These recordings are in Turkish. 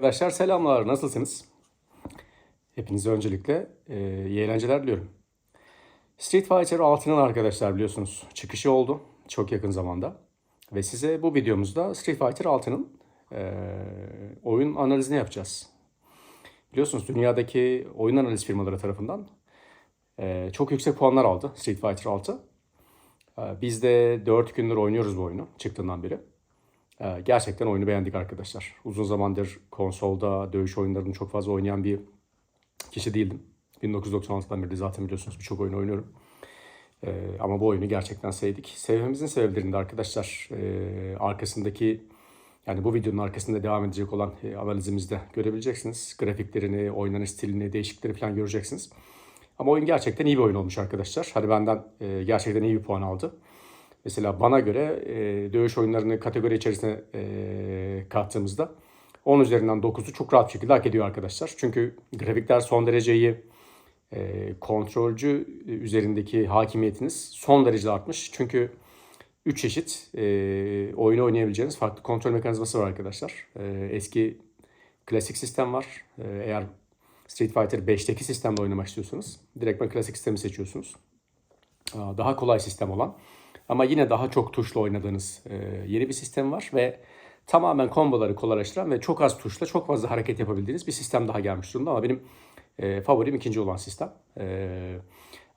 Arkadaşlar selamlar, nasılsınız? Hepinize öncelikle e, iyi eğlenceler diliyorum. Street Fighter 6'nın arkadaşlar biliyorsunuz çıkışı oldu çok yakın zamanda. Ve size bu videomuzda Street Fighter 6'nın e, oyun analizini yapacağız. Biliyorsunuz dünyadaki oyun analiz firmaları tarafından e, çok yüksek puanlar aldı Street Fighter 6. E, biz de 4 gündür oynuyoruz bu oyunu çıktığından beri. Ee, Gerçekten oyunu beğendik arkadaşlar. Uzun zamandır konsolda dövüş oyunlarını çok fazla oynayan bir kişi değildim. 1996'dan beri zaten biliyorsunuz birçok oyun oynuyorum. Ee, ama bu oyunu gerçekten sevdik. Sevmemizin sebeplerini de arkadaşlar e, arkasındaki yani bu videonun arkasında devam edecek olan e, analizimizde görebileceksiniz. Grafiklerini, oynanış stilini, değişiklikleri falan göreceksiniz. Ama oyun gerçekten iyi bir oyun olmuş arkadaşlar. Hadi benden e, gerçekten iyi bir puan aldı. Mesela bana göre e, dövüş oyunlarını kategori içerisine e, kattığımızda 10 üzerinden 9'u çok rahat bir şekilde hak ediyor arkadaşlar. Çünkü grafikler son derece iyi. E, kontrolcü üzerindeki hakimiyetiniz son derece artmış. Çünkü 3 çeşit e, oyunu oynayabileceğiniz farklı kontrol mekanizması var arkadaşlar. E, eski klasik sistem var. E, eğer Street Fighter 5'teki sistemde oynamak istiyorsanız direktmen klasik sistemi seçiyorsunuz. Daha kolay sistem olan ama yine daha çok tuşla oynadığınız e, yeni bir sistem var ve tamamen komboları kolaylaştıran ve çok az tuşla çok fazla hareket yapabildiğiniz bir sistem daha gelmiş durumda ama benim e, favorim ikinci olan sistem. E,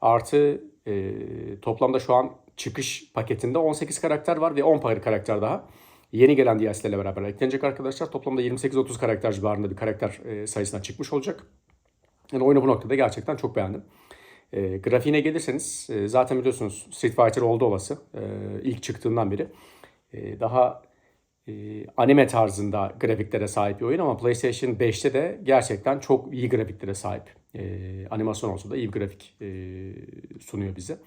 artı e, toplamda şu an çıkış paketinde 18 karakter var ve 10 karakter daha yeni gelen DLC'lerle beraber eklenecek arkadaşlar. Toplamda 28-30 karakter civarında bir karakter sayısına çıkmış olacak. Yani oyunu bu noktada gerçekten çok beğendim. E, grafiğine gelirseniz e, zaten biliyorsunuz Street Fighter oldu olası e, ilk çıktığından beri e, daha e, anime tarzında grafiklere sahip bir oyun ama PlayStation 5'te de gerçekten çok iyi grafiklere sahip. E, animasyon olsa da iyi bir grafik e, sunuyor bize.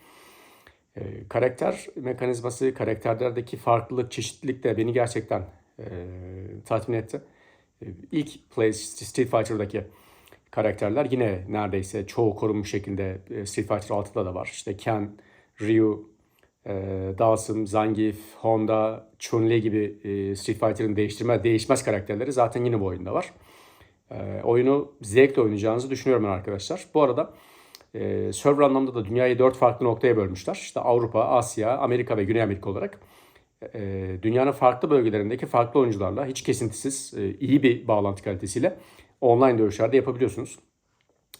E, karakter mekanizması, karakterlerdeki farklılık, çeşitlilik de beni gerçekten e, tatmin etti. E, ilk Play Street Fighter'daki karakterler yine neredeyse çoğu korunmuş şekilde e, Street Fighter 6'da da var. İşte Ken, Ryu, e, Dawson, Zangief, Honda, Chun-Li gibi e, Street Fighter'ın değiştirme, değişmez karakterleri zaten yine bu oyunda var. Oyunu zevkle oynayacağınızı düşünüyorum ben arkadaşlar. Bu arada server anlamda da dünyayı dört farklı noktaya bölmüşler. İşte Avrupa, Asya, Amerika ve Güney Amerika olarak dünyanın farklı bölgelerindeki farklı oyuncularla hiç kesintisiz iyi bir bağlantı kalitesiyle online dövüşlerde yapabiliyorsunuz.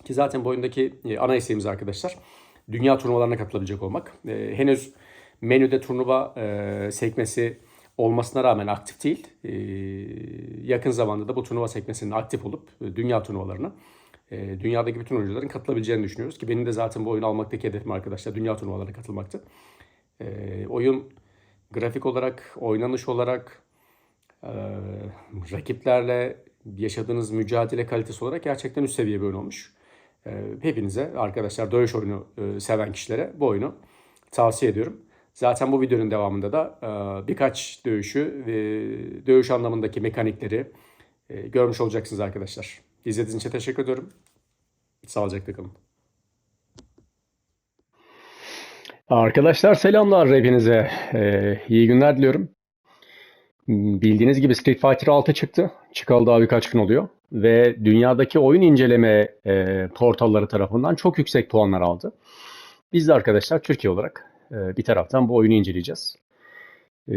Ki zaten bu oyundaki e, ana isteğimiz arkadaşlar dünya turnuvalarına katılabilecek olmak. E, henüz menüde turnuva e, sekmesi olmasına rağmen aktif değil. E, yakın zamanda da bu turnuva sekmesinin aktif olup e, dünya turnuvalarına e, dünyadaki bütün oyuncuların katılabileceğini düşünüyoruz. Ki benim de zaten bu oyunu almaktaki hedefim arkadaşlar dünya turnuvalarına katılmaktı. E, oyun grafik olarak, oynanış olarak, e, rakiplerle yaşadığınız mücadele kalitesi olarak gerçekten üst seviye bir oyun olmuş. E, hepinize arkadaşlar dövüş oyunu e, seven kişilere bu oyunu tavsiye ediyorum. Zaten bu videonun devamında da e, birkaç dövüşü ve dövüş anlamındaki mekanikleri e, görmüş olacaksınız arkadaşlar. İzlediğiniz için teşekkür ediyorum. Sağlıcakla kalın. Arkadaşlar selamlar hepinize. Ee, iyi günler diliyorum. Bildiğiniz gibi Street Fighter 6 çıktı. Çıkalı daha birkaç gün oluyor. Ve dünyadaki oyun inceleme e, portalları tarafından çok yüksek puanlar aldı. Biz de arkadaşlar Türkiye olarak e, bir taraftan bu oyunu inceleyeceğiz. E,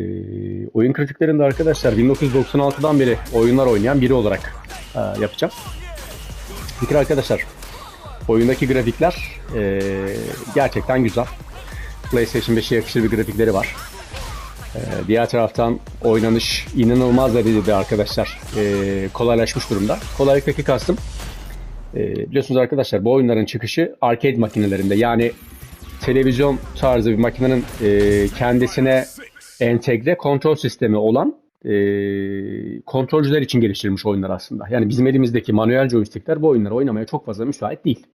oyun kritiklerinde arkadaşlar 1996'dan beri oyunlar oynayan biri olarak e, yapacağım. Kere arkadaşlar oyundaki grafikler e, gerçekten güzel. PlayStation 5'e yakışır bir grafikleri var. Ee, diğer taraftan oynanış inanılmaz derecede arkadaşlar e, kolaylaşmış durumda. Kolaylıktaki kastım e, biliyorsunuz arkadaşlar bu oyunların çıkışı arcade makinelerinde yani televizyon tarzı bir makinenin e, kendisine entegre kontrol sistemi olan e, kontrolcüler için geliştirilmiş oyunlar aslında. Yani bizim elimizdeki manuel joystickler bu oyunları oynamaya çok fazla müsait değil.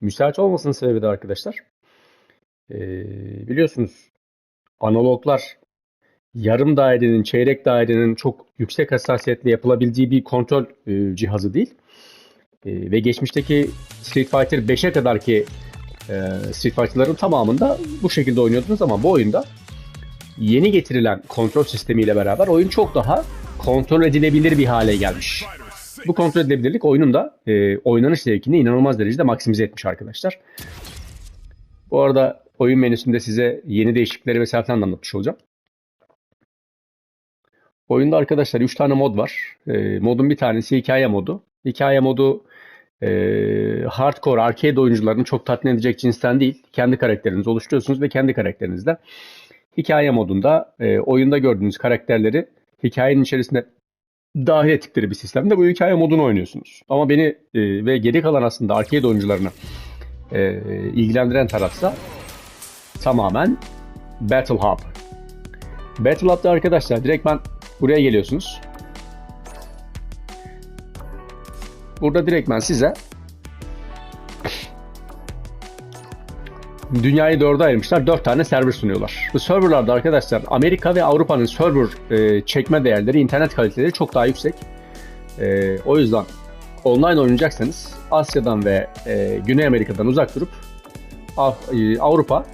Müsait olmasının sebebi de arkadaşlar e, biliyorsunuz analoglar yarım dairenin, çeyrek dairenin çok yüksek hassasiyetle yapılabildiği bir kontrol e, cihazı değil. E, ve geçmişteki Street Fighter 5'e kadar ki e, Street Fighter'ların tamamında bu şekilde oynuyordunuz ama bu oyunda yeni getirilen kontrol sistemiyle beraber oyun çok daha kontrol edilebilir bir hale gelmiş. Bu kontrol edilebilirlik oyunun da e, oynanış zevkini inanılmaz derecede maksimize etmiş arkadaşlar. Bu arada oyun menüsünde size yeni değişiklikleri vesaire anlatmış olacağım. Oyunda arkadaşlar 3 tane mod var. E, modun bir tanesi hikaye modu. Hikaye modu e, hardcore arcade oyuncularını çok tatmin edecek cinsten değil. Kendi karakterinizi oluşturuyorsunuz ve kendi karakterinizle hikaye modunda e, oyunda gördüğünüz karakterleri hikayenin içerisinde dahil ettikleri bir sistemde bu hikaye modunu oynuyorsunuz. Ama beni e, ve geri kalan aslında arcade oyuncularını e, ilgilendiren tarafsa tamamen Battle Hub. Battle Hub'da arkadaşlar direkt ben buraya geliyorsunuz. Burada direkt ben size dünyayı dörde ayırmışlar. Dört tane server sunuyorlar. Bu serverlarda arkadaşlar Amerika ve Avrupa'nın server e, çekme değerleri, internet kaliteleri çok daha yüksek. E, o yüzden online oynayacaksanız Asya'dan ve e, Güney Amerika'dan uzak durup Av- e, Avrupa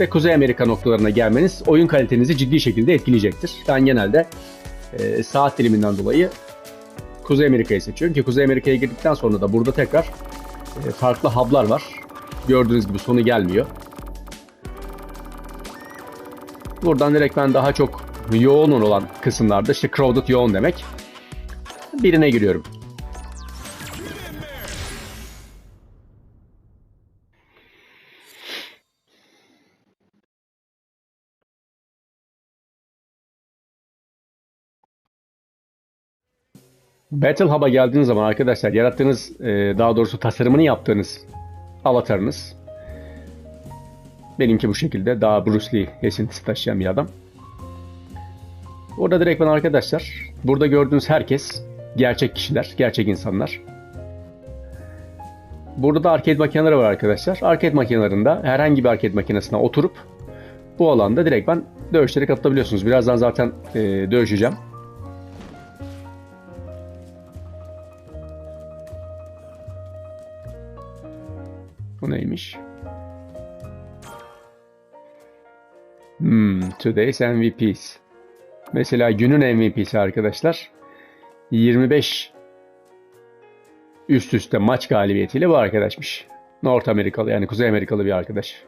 ve Kuzey Amerika noktalarına gelmeniz oyun kalitenizi ciddi şekilde etkileyecektir. Ben genelde e, saat diliminden dolayı Kuzey Amerika'yı seçiyorum ki Kuzey Amerika'ya girdikten sonra da burada tekrar e, farklı hub'lar var. Gördüğünüz gibi sonu gelmiyor. Buradan direkt ben daha çok yoğun olan kısımlarda işte crowded yoğun demek. Birine giriyorum. Battle Hub'a geldiğiniz zaman arkadaşlar yarattığınız, e, daha doğrusu tasarımını yaptığınız avatarınız. Benimki bu şekilde daha Bruce Lee esintisi taşıyan bir adam. Orada direkt ben arkadaşlar, burada gördüğünüz herkes gerçek kişiler, gerçek insanlar. Burada da arcade makineleri var arkadaşlar. Arcade makinelerinde herhangi bir arcade makinesine oturup bu alanda direkt ben dövüşlere katılabiliyorsunuz. Birazdan zaten e, dövüşeceğim. Neymiş? Hmm, today's MVPs. Mesela günün MVP'si arkadaşlar. 25 üst üste maç galibiyetiyle bu arkadaşmış. North Amerikalı yani Kuzey Amerikalı bir arkadaş.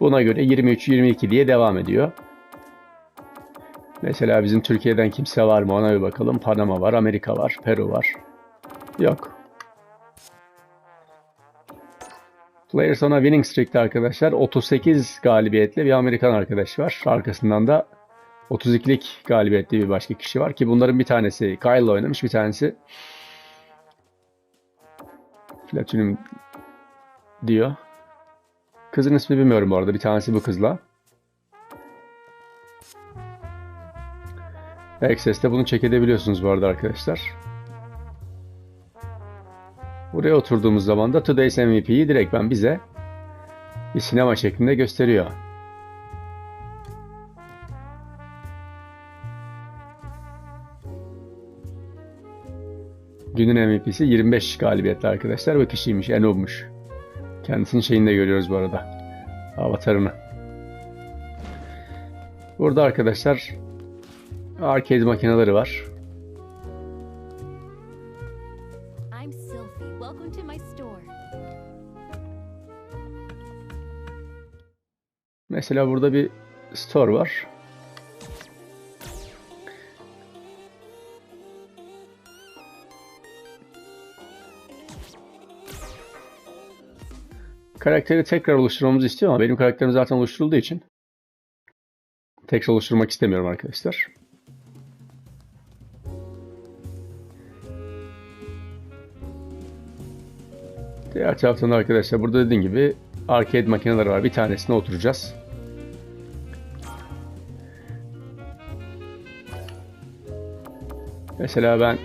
Buna göre 23-22 diye devam ediyor. Mesela bizim Türkiye'den kimse var mı ona bir bakalım. Panama var, Amerika var, Peru var. Yok. Players on a winning streak'te arkadaşlar 38 galibiyetli bir Amerikan arkadaş var. Arkasından da 32'lik galibiyetli bir başka kişi var ki bunların bir tanesi Kyle'la oynamış, bir tanesi Platinum diyor. Kızın ismi bilmiyorum bu arada. Bir tanesi bu kızla. Access'te bunu check edebiliyorsunuz bu arada arkadaşlar. Buraya oturduğumuz zaman da Today's MVP'yi direkt ben bize bir sinema şeklinde gösteriyor. Günün MVP'si 25 galibiyetli arkadaşlar ve kişiymiş, Enob'muş. Kendisinin şeyini de görüyoruz bu arada. Avatarını. Burada arkadaşlar arcade makineleri var. Mesela burada bir store var. Karakteri tekrar oluşturmamızı istiyor ama benim karakterim zaten oluşturulduğu için tekrar oluşturmak istemiyorum arkadaşlar. Diğer taraftan da arkadaşlar burada dediğim gibi arcade makineleri var. Bir tanesine oturacağız. Mesela ben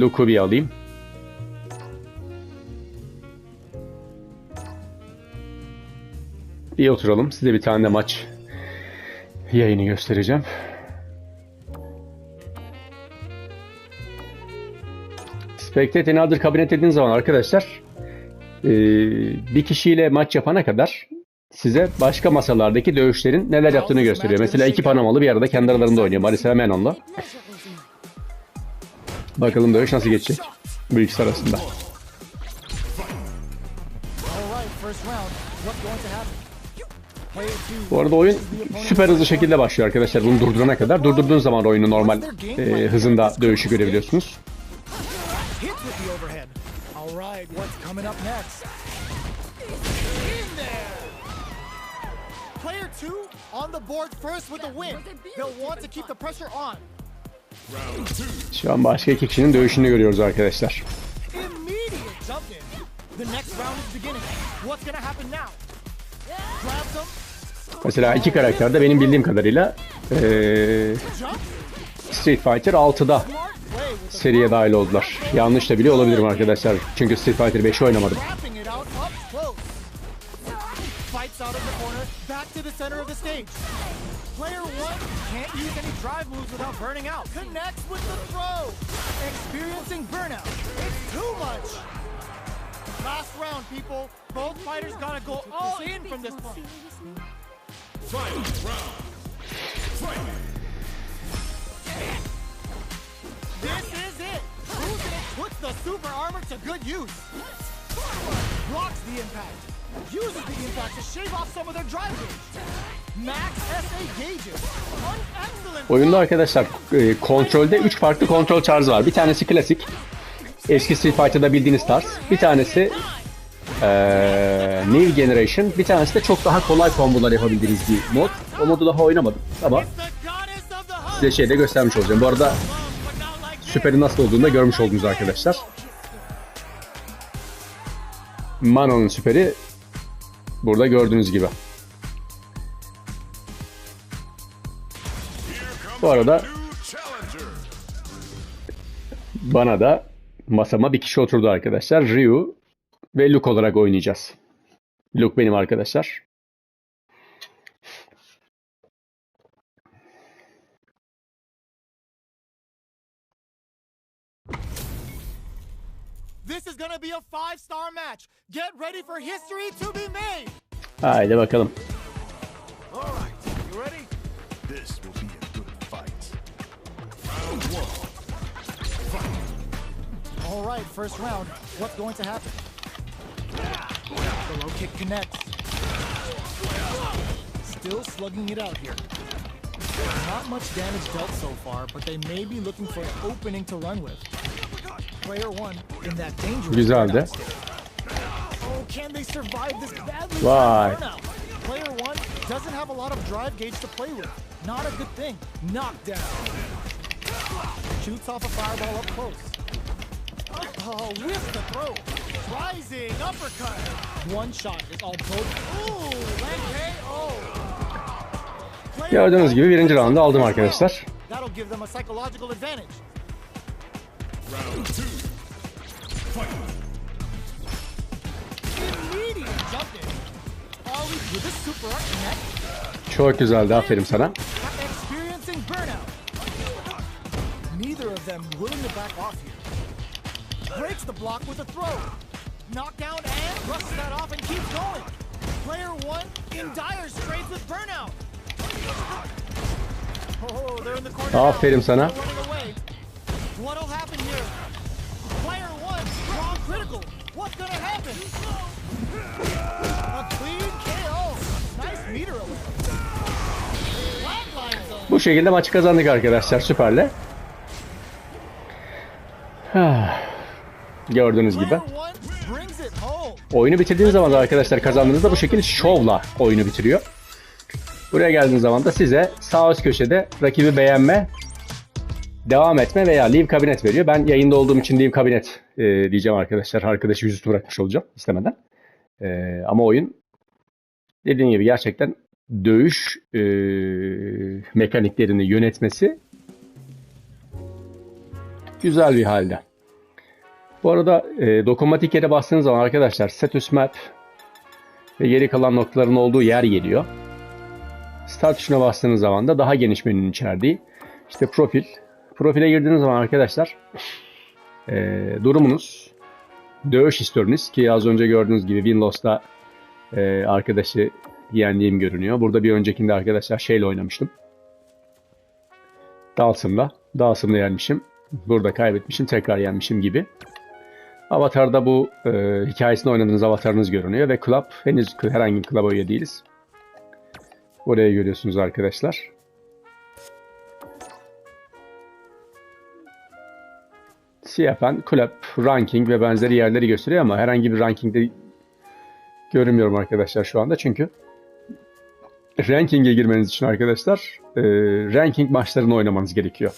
Luke'u bir alayım. Bir oturalım. Size bir tane de maç yayını göstereceğim. Spectate Another kabinет dediğiniz zaman arkadaşlar e, bir kişiyle maç yapana kadar size başka masalardaki dövüşlerin neler yaptığını gösteriyor. Mesela iki Panamalı bir arada kendi aralarında oynuyor. Marisa Menon'la. Bakalım dövüş nasıl geçecek bu ikisi arasında. Bu arada oyun süper hızlı şekilde başlıyor arkadaşlar bunu durdurana kadar. Durdurduğun zaman oyunu normal e, hızında dövüşü görebiliyorsunuz. Player two on the board first with the win. They'll want to keep the pressure on. Şu an başka iki kişinin dövüşünü görüyoruz arkadaşlar. Mesela iki karakter de benim bildiğim kadarıyla e, jump, Street Fighter 6'da smart play with the seriye dahil oldular. Yanlış da biliyor olabilirim arkadaşlar. Çünkü Street Fighter 5'i oynamadım. Wrapping it out up close. Fights out of the corner, back to the center of the stage. Player one can't use any drive moves without burning out. Connects with the throw. Experiencing burnout. It's too much. Last round, people. Both fighters gotta go all in from this point. This is it. Rusev puts the super armor to good use. Blocks the impact. Uses the impact to shave off some of their drive gauge. Max SA gauges. Oyunda arkadaşlar e, kontrolde 3 farklı kontrol tarzı var. Bir tanesi klasik. Eski Street Fighter'da bildiğiniz tarz. Bir tanesi e, New Generation. Bir tanesi de çok daha kolay kombolar yapabildiğiniz bir mod. O modu daha oynamadım ama size şeyde göstermiş olacağım. Bu arada süperin nasıl olduğunu da görmüş oldunuz arkadaşlar. Mano'nun süperi burada gördüğünüz gibi. Bu arada bana da masama bir kişi oturdu arkadaşlar. Ryu ve Luke olarak oynayacağız. Luke benim arkadaşlar. This is gonna be a five-star match. Get ready for history to be made. Haydi bakalım. All right, you ready? This will be a good fight. All right, first round. What's going to happen? The low kick connects. Still slugging it out here. Not much damage dealt so far, but they may be looking for an opening to run with. Güzeldi. Oh, Vay. Oh, with the throw. Rising uppercut. One shot is all both. Ooh, Gördüğünüz gibi birinci is roundu aldım arkadaşlar. Well. That'll give them a psychological advantage. Immediate jump in. With a super art. Çok güzeldi aferin sana. Neither of them willing to back off here. Breaks the block with a throw. Knockdown and brushes that off and keeps going. Player one in dire straits with burnout. Oh, they're in the corner. now. Aferin sana. What'll happen here? Player one, strong critical. What's gonna happen? A clean KO. Nice meter away. Bu şekilde maçı kazandık arkadaşlar süperle. Gördüğünüz gibi. Oyunu bitirdiğiniz zaman da arkadaşlar kazandığınızda bu şekilde şovla oyunu bitiriyor. Buraya geldiğiniz zaman da size sağ üst köşede rakibi beğenme, devam etme veya leave kabinet veriyor. Ben yayında olduğum için leave kabinet e, diyeceğim arkadaşlar. Arkadaşı yüzüstü bırakmış olacağım istemeden. E, ama oyun dediğim gibi gerçekten dövüş e, mekaniklerini yönetmesi güzel bir halde. Bu arada e, dokunmatik yere bastığınız zaman arkadaşlar status map ve geri kalan noktaların olduğu yer geliyor. Start tuşuna bastığınız zaman da daha geniş menünün içerdiği işte profil. Profile girdiğiniz zaman arkadaşlar e, durumunuz, dövüş historiniz ki az önce gördüğünüz gibi Winlost'ta e, arkadaşı yendiğim görünüyor. Burada bir öncekinde arkadaşlar şeyle oynamıştım. Dalsım'la. Dalsım'la yenmişim. Burada kaybetmişim tekrar yenmişim gibi. Avatar'da bu e, hikayesinde oynadığınız avatarınız görünüyor ve club henüz herhangi bir club'a değiliz. Oraya görüyorsunuz arkadaşlar. CFN, club, ranking ve benzeri yerleri gösteriyor ama herhangi bir rankingde görünmüyorum arkadaşlar şu anda çünkü ranking'e girmeniz için arkadaşlar e, ranking maçlarını oynamanız gerekiyor.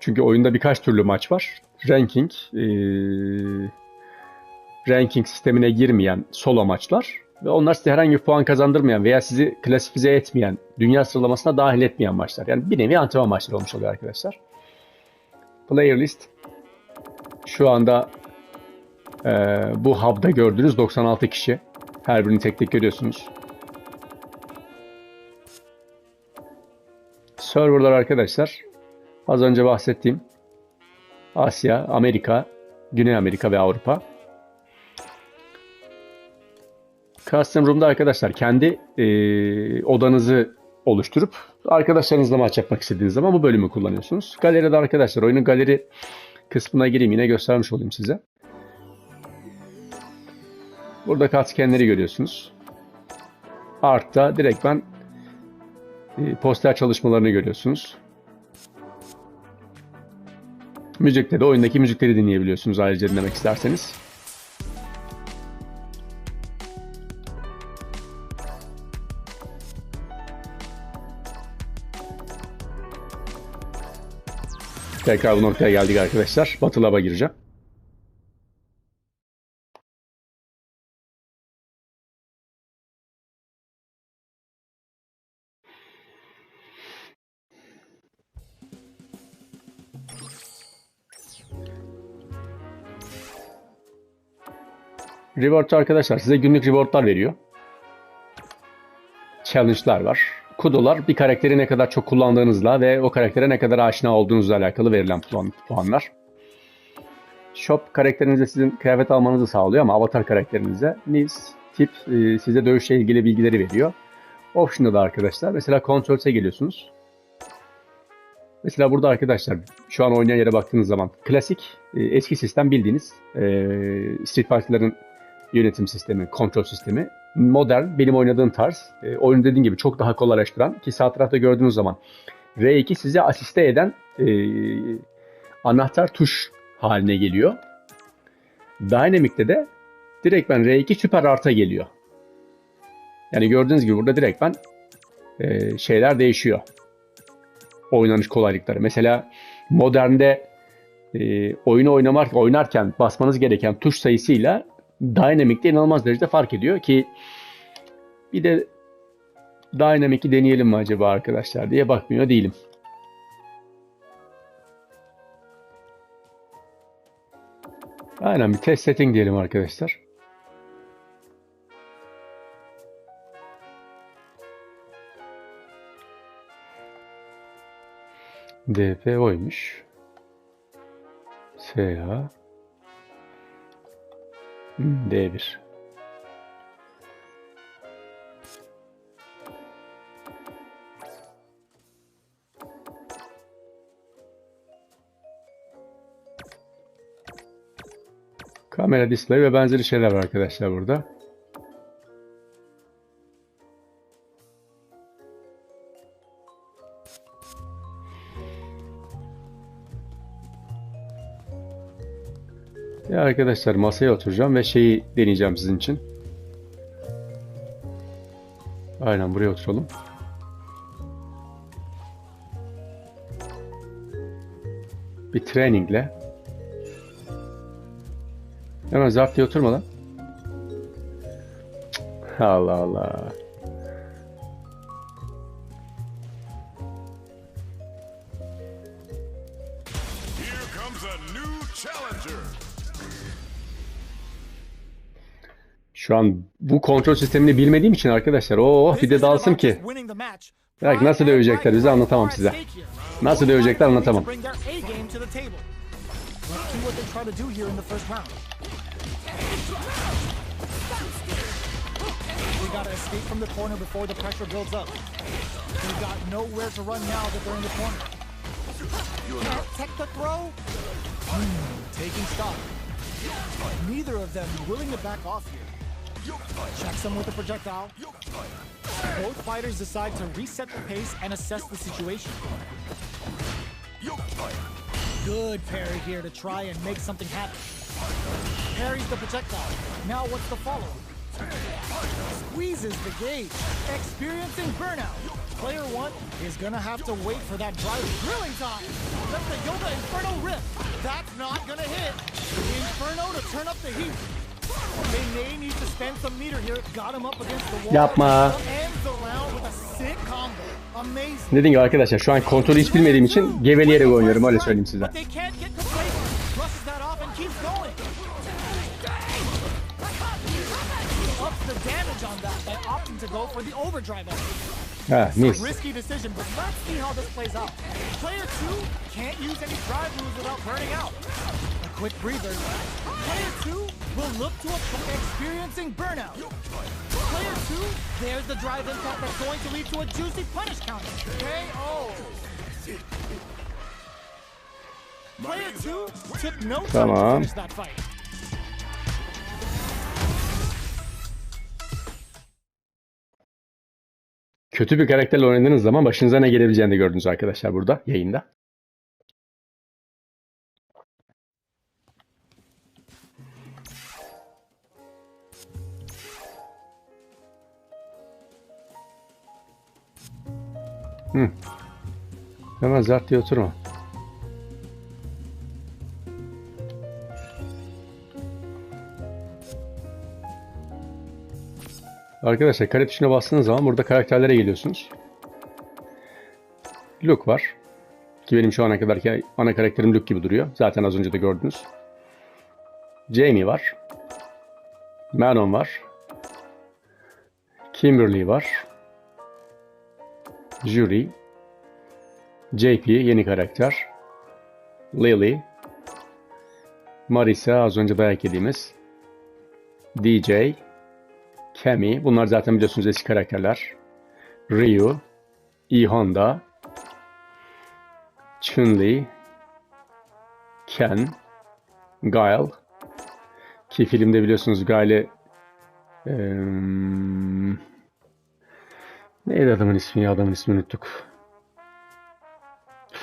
Çünkü oyunda birkaç türlü maç var. Ranking, e, ranking sistemine girmeyen solo maçlar ve onlar size herhangi bir puan kazandırmayan veya sizi klasifize etmeyen, dünya sıralamasına dahil etmeyen maçlar. Yani bir nevi antrenman maçları olmuş oluyor arkadaşlar. Player list şu anda e, bu hub'da gördüğünüz 96 kişi. Her birini tek tek görüyorsunuz. Serverlar arkadaşlar az önce bahsettiğim Asya, Amerika, Güney Amerika ve Avrupa. Custom Room'da arkadaşlar kendi e, odanızı oluşturup arkadaşlarınızla maç yapmak istediğiniz zaman bu bölümü kullanıyorsunuz. Galeride arkadaşlar oyunun galeri kısmına gireyim yine göstermiş olayım size. Burada katkenleri görüyorsunuz. Art'ta direkt ben e, poster çalışmalarını görüyorsunuz. Müzikte de oyundaki müzikleri dinleyebiliyorsunuz ayrıca dinlemek isterseniz. Tekrar bu noktaya geldik arkadaşlar. Batı Lab'a gireceğim. Reward arkadaşlar size günlük rewardlar veriyor. Challenge'lar var. Kudolar bir karakteri ne kadar çok kullandığınızla ve o karaktere ne kadar aşina olduğunuzla alakalı verilen puan, puanlar. Shop karakterinize sizin kıyafet almanızı sağlıyor ama avatar karakterinize needs, tip e, size dövüşle ilgili bilgileri veriyor. Option'da da arkadaşlar mesela Controls'e geliyorsunuz. Mesela burada arkadaşlar şu an oynayan yere baktığınız zaman klasik e, eski sistem bildiğiniz e, Street Fighter'ların yönetim sistemi, kontrol sistemi. Modern, benim oynadığım tarz. E, oyunu dediğim gibi çok daha kolaylaştıran ki sağ tarafta gördüğünüz zaman R2 size asiste eden e, anahtar tuş haline geliyor. Dynamic'te de direkt ben R2 süper arta geliyor. Yani gördüğünüz gibi burada direkt ben e, şeyler değişiyor. Oynanış kolaylıkları. Mesela modernde e, oyunu oynamak, oynarken basmanız gereken tuş sayısıyla Dynamic'te inanılmaz derecede fark ediyor ki bir de Dynamic'i deneyelim mi acaba arkadaşlar diye bakmıyor değilim. Aynen bir test setting diyelim arkadaşlar. DP oymuş. Hmm, D1. Kamera display ve benzeri şeyler var arkadaşlar burada. Arkadaşlar masaya oturacağım ve şeyi deneyeceğim sizin için. Aynen buraya oturalım. Bir trainingle. Hemen zart diye oturma lan. Cık, Allah Allah. Şu an bu kontrol sistemini bilmediğim için arkadaşlar oh bir de dalsın ki. Bak nasıl dövecekler bizi anlatamam size. Nasıl dövecekler anlatamam. Hmm. Neither of them willing to back off here. Checks them with a projectile. Both fighters decide to reset the pace and assess the situation. Good parry here to try and make something happen. Parries the projectile. Now what's the follow-up? Squeezes the gauge, experiencing burnout. Player one is gonna have to wait for that drive grilling time. That's the Yoga Inferno Rip. That's not gonna hit. Inferno to turn up the heat. Yapma. Amazing. Dediğim gibi arkadaşlar şu an kontrolü hiç bilmediğim için geveleyerek oynuyorum öyle söyleyeyim size. Ha mis. Quick breather. Player two will look to apply experiencing burnout. Player two, there's the drive impact that's going to lead to a juicy punish counter. KO. Player two took no time to finish that fight. Kötü bir karakterle oynadığınız zaman başınıza ne gelebileceğini de gördünüz arkadaşlar burada yayında. Hı. Hemen zart diye oturma. Arkadaşlar kare tuşuna bastığınız zaman burada karakterlere geliyorsunuz. Luke var. Ki benim şu ana kadarki ana karakterim Luke gibi duruyor. Zaten az önce de gördünüz. Jamie var. Manon var. Kimberly var. Jury. JP yeni karakter. Lily. Marisa az önce dayak yediğimiz. DJ. Kemi. Bunlar zaten biliyorsunuz eski karakterler. Ryu. E Honda. Chun-Li. Ken. Guile. Ki filmde biliyorsunuz Guile'i eee, neydi adamın ismi ya adamın ismini unuttuk.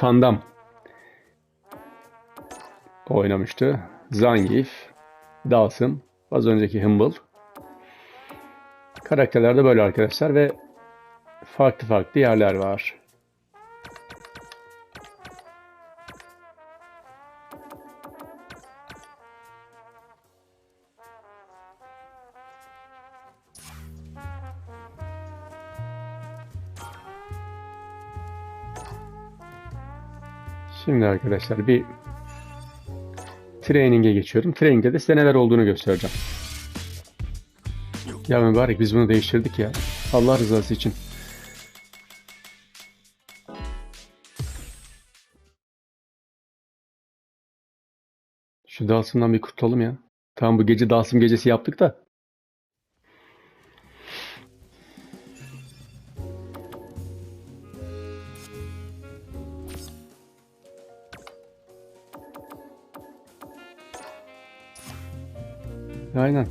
Van Damme oynamıştı. Zangief, Dawson, az önceki Humble. Karakterler de böyle arkadaşlar ve farklı farklı yerler var. Şimdi arkadaşlar bir training'e geçiyorum. Training'de de size neler olduğunu göstereceğim. Ya mübarek biz bunu değiştirdik ya. Allah rızası için. Şu Dalsım'dan bir kurtulalım ya. Tamam bu gece Dalsım gecesi yaptık da. Aynen.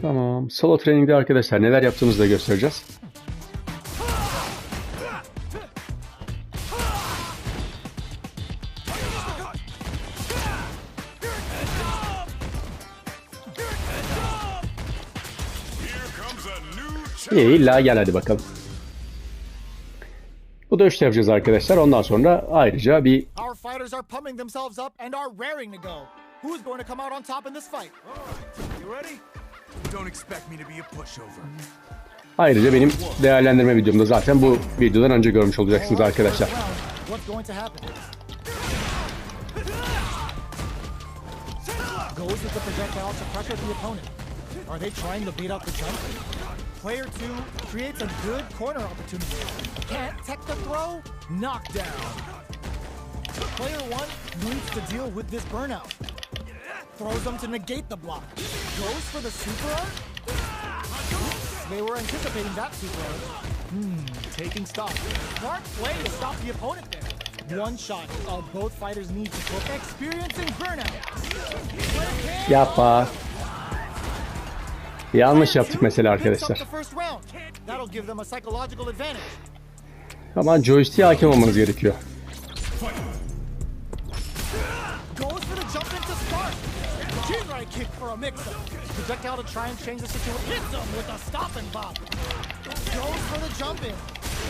Tamam. Solo training'de arkadaşlar neler yaptığımızı da göstereceğiz. İyi illa gel hadi bakalım. Bu dövüşte yapacağız arkadaşlar. Ondan sonra ayrıca bir Our fighters are pumping themselves up and are raring to go. Who's going to come out on top in this fight? You ready? Don't expect me to be a pushover. ayrıca benim değerlendirme videomda zaten bu videodan önce görmüş olacaksınız arkadaşlar. first round, What's going to happen? Goes with the projectile to pressure the opponent. Are they trying to beat out the jump? Player two creates a good corner opportunity. Can't tech the throw. Knockdown. Player one needs to deal with this burnout. Throws them to negate the block. Goes for the super art. they were anticipating that super. Hmm, taking stock. Smart play to stop the opponent there. One shot. Both fighters need to put experiencing burnout. Yapma. Yanlış yaptık mesela arkadaşlar. Ama joystick'e hakim olmanız gerekiyor.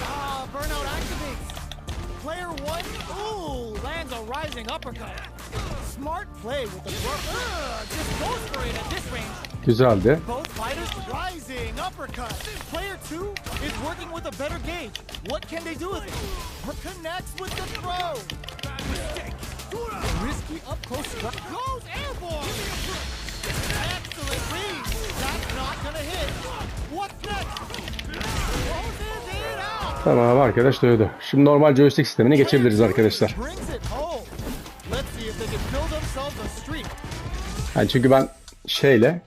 Ah. Player one, ooh, lands a rising uppercut. Güzeldi. Both fighters rising uppercut. Player two is working with a better gauge. What can they do with it? Connects with the throw. Risky up close strike. Goes airborne. Excellent read. That's not gonna hit. What's next? Closes it out. Tamam arkadaş dövdü. Şimdi normal joystick sistemine geçebiliriz arkadaşlar. Yani çünkü ben şeyle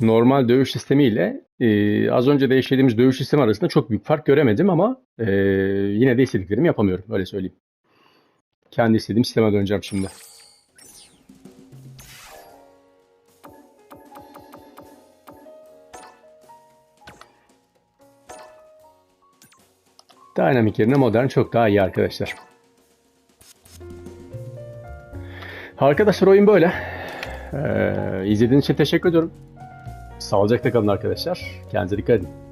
normal dövüş sistemiyle e, az önce değiştirdiğimiz dövüş sistemi arasında çok büyük fark göremedim ama e, yine de istediklerimi yapamıyorum. Öyle söyleyeyim. Kendi istediğim sisteme döneceğim şimdi. Dynamic yerine modern çok daha iyi arkadaşlar. Arkadaşlar oyun böyle. Ee, izlediğiniz için teşekkür ediyorum. Sağlıcakla kalın arkadaşlar. Kendinize dikkat edin.